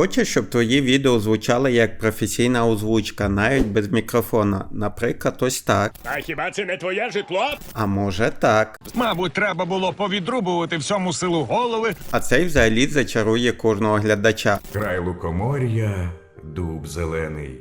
Хочеш, щоб твої відео звучали як професійна озвучка, навіть без мікрофона. Наприклад, ось так. А хіба це не твоє житло? А може так. Мабуть, треба було повідрубувати всьому силу голови. А цей взагалі зачарує кожного глядача. Край лукомор'я, дуб зелений,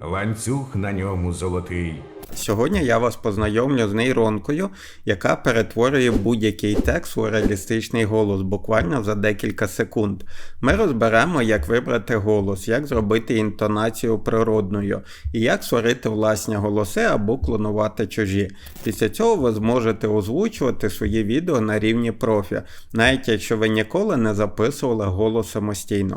ланцюг на ньому золотий. Сьогодні я вас познайомлю з нейронкою, яка перетворює будь-який текст у реалістичний голос буквально за декілька секунд. Ми розберемо, як вибрати голос, як зробити інтонацію природною і як створити власні голоси або клонувати чужі. Після цього ви зможете озвучувати свої відео на рівні профі, навіть якщо ви ніколи не записували голос самостійно.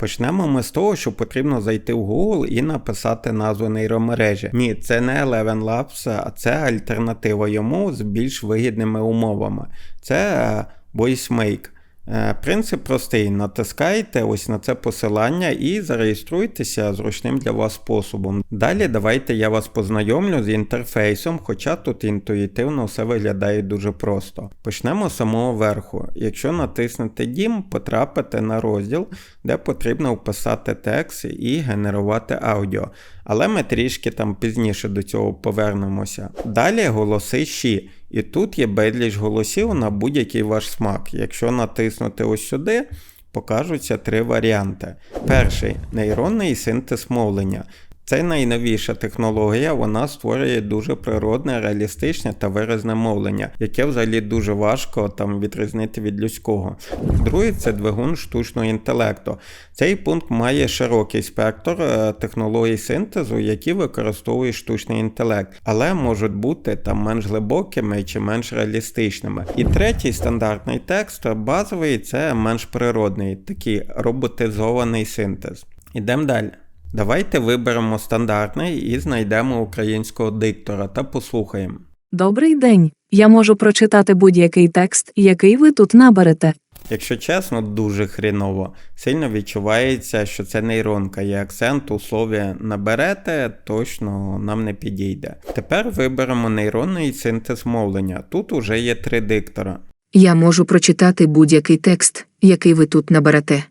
Почнемо ми з того, що потрібно зайти в Google і написати назву нейромережі. Ні, це не Eleven Labs, а це альтернатива йому з більш вигідними умовами. Це е, VoiceMake. Е, Принцип простий: натискайте ось на це посилання і зареєструйтеся зручним для вас способом. Далі давайте я вас познайомлю з інтерфейсом, хоча тут інтуїтивно все виглядає дуже просто. Почнемо з самого верху. Якщо натиснете Дім, потрапите на розділ, де потрібно вписати текст і генерувати аудіо. Але ми трішки там пізніше до цього повернемося. Далі голоси Ші. І тут є безліч голосів на будь-який ваш смак. Якщо натиснути ось сюди, покажуться три варіанти. Перший нейронний синтез мовлення. Це найновіша технологія, вона створює дуже природне, реалістичне та виразне мовлення, яке взагалі дуже важко там відрізнити від людського. Другий це двигун штучного інтелекту. Цей пункт має широкий спектр е, технологій синтезу, які використовує штучний інтелект, але можуть бути там менш глибокими чи менш реалістичними. І третій стандартний текст, базовий, це менш природний, такий роботизований синтез. Ідемо далі. Давайте виберемо стандартний і знайдемо українського диктора та послухаємо. Добрий день. Я можу прочитати будь-який текст, який ви тут наберете. Якщо чесно, дуже хріново. Сильно відчувається, що це нейронка, і акцент у слові наберете точно нам не підійде. Тепер виберемо нейронний синтез мовлення. Тут уже є три диктора. Я можу прочитати будь-який текст, який ви тут наберете.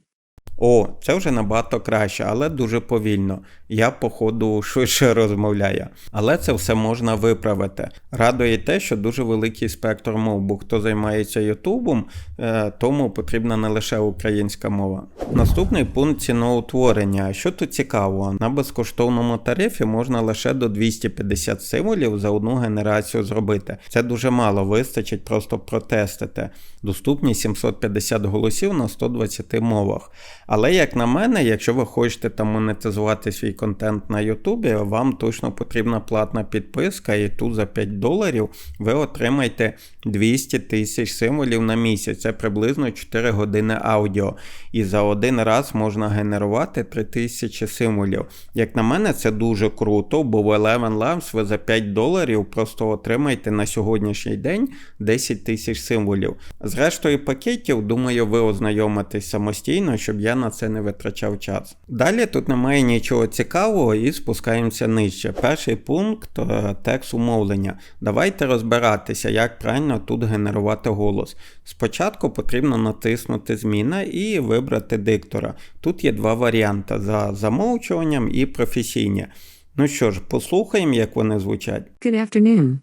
О, це вже набагато краще, але дуже повільно. Я, походу, швидше розмовляю. Але це все можна виправити. Радує те, що дуже великий спектр мов, бо хто займається Ютубом, е, тому потрібна не лише українська мова. Наступний пункт ціноутворення. Що тут цікаво, на безкоштовному тарифі можна лише до 250 символів за одну генерацію зробити. Це дуже мало, вистачить просто протестити. Доступні 750 голосів на 120 мовах. Але як на мене, якщо ви хочете там монетизувати свій контент на Ютубі, вам точно потрібна платна підписка, і тут за 5 доларів ви отримаєте 200 тисяч символів на місяць. Це приблизно 4 години аудіо. І за один раз можна генерувати 3000 символів. Як на мене, це дуже круто, бо в Eleven Labs ви за 5 доларів просто отримаєте на сьогоднішній день 10 тисяч символів. З рештою пакетів, думаю, ви ознайомитесь самостійно, щоб я на це не витрачав час. Далі тут немає нічого цікавого і спускаємося нижче. Перший пункт е, текст умовлення. Давайте розбиратися, як правильно тут генерувати голос. Спочатку потрібно натиснути Зміна і вибрати диктора. Тут є два варіанти: за замовчуванням і професійні. Ну що ж, послухаємо, як вони звучать. Good afternoon.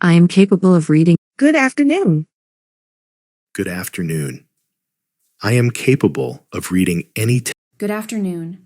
I am capable of reading. Good afternoon. Good afternoon. I am capable of reading any text. Good afternoon.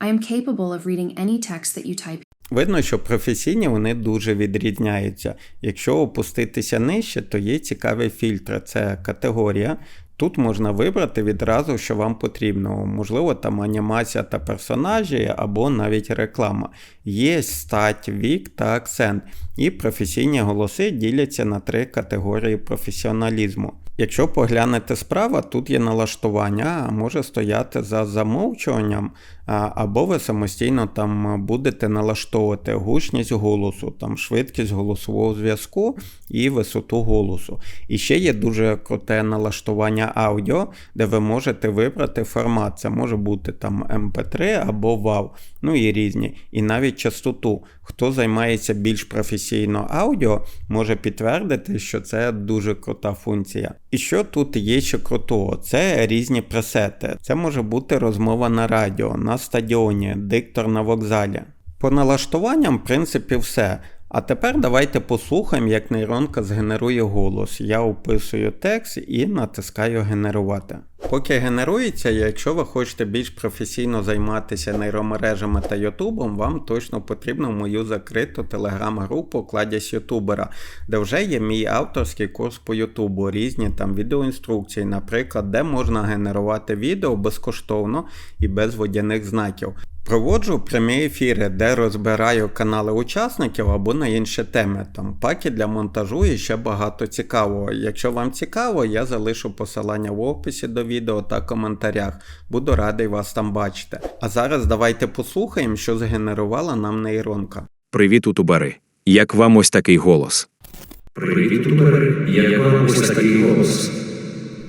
I am capable of reading any text that you type. Видно, що професійні вони дуже відрізняються. Якщо опуститися нижче, то є цікаві фільтри. Це категорія. Тут можна вибрати відразу, що вам потрібно. Можливо, там анімація та персонажі, або навіть реклама. Є стать, вік та акцент. І професійні голоси діляться на три категорії професіоналізму. Якщо поглянете справа, тут є налаштування, а може стояти за замовчуванням, або ви самостійно там будете налаштовувати гучність голосу, там швидкість голосового зв'язку і висоту голосу. І ще є дуже круте налаштування аудіо, де ви можете вибрати формат. Це може бути там MP3 або WAV, ну і різні, і навіть частоту. Хто займається більш професійно аудіо, може підтвердити, що це дуже крута функція. І що тут є ще крутого? Це різні пресети. Це може бути розмова на радіо, на стадіоні, диктор на вокзалі. По налаштуванням, в принципі, все. А тепер давайте послухаємо, як нейронка згенерує голос. Я описую текст і натискаю генерувати. Поки генерується, якщо ви хочете більш професійно займатися нейромережами та Ютубом, вам точно потрібно мою закриту телеграм-групу Кладязь Ютубера, де вже є мій авторський курс по Ютубу, різні там відеоінструкції, наприклад, де можна генерувати відео безкоштовно і без водяних знаків. Проводжу прямі ефіри, де розбираю канали учасників або на інші теми, там паки для монтажу і ще багато цікавого. Якщо вам цікаво, я залишу посилання в описі до відео та коментарях. Буду радий вас там бачити. А зараз давайте послухаємо, що згенерувала нам нейронка. Привіт, утубери. Як вам ось такий голос? Привіт, Утубер, як вам ось такий голос?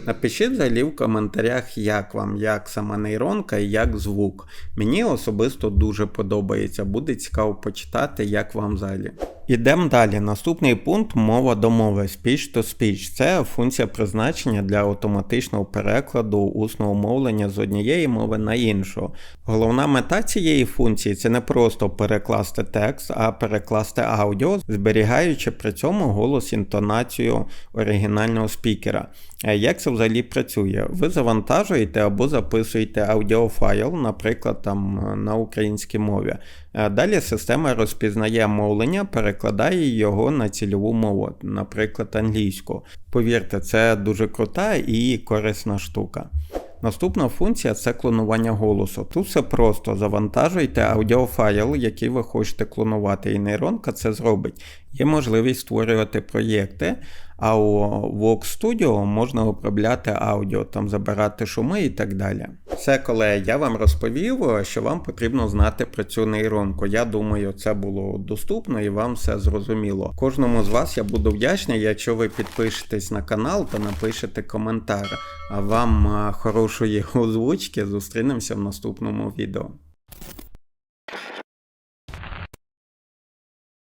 Напишіть взагалі в коментарях, як вам, як сама нейронка і як звук. Мені особисто дуже подобається, буде цікаво почитати, як вам взагалі. Ідемо далі. Наступний пункт мова до мови speech to speech. Це функція призначення для автоматичного перекладу усного мовлення з однієї мови на іншу. Головна мета цієї функції це не просто перекласти текст, а перекласти аудіо, зберігаючи при цьому голос інтонацію оригінального спікера. Як це взагалі працює? Ви завантажуєте або записуєте аудіофайл, наприклад, там на українській мові. Е, Далі система розпізнає мовлення, перекладає його на цільову мову, наприклад, англійську. Повірте, це дуже крута і корисна штука. Наступна функція це клонування голосу. Тут все просто завантажуйте аудіофайл, який ви хочете клонувати, і нейронка це зробить. Є можливість створювати проєкти, а у Vox Studio можна обробляти аудіо, там забирати шуми і так далі. Все, коли я вам розповів, що вам потрібно знати про цю нейронку. Я думаю, це було доступно і вам все зрозуміло. Кожному з вас я буду вдячний, якщо ви підпишетесь на канал та напишете коментар. А вам хорошої озвучки. Зустрінемося в наступному відео.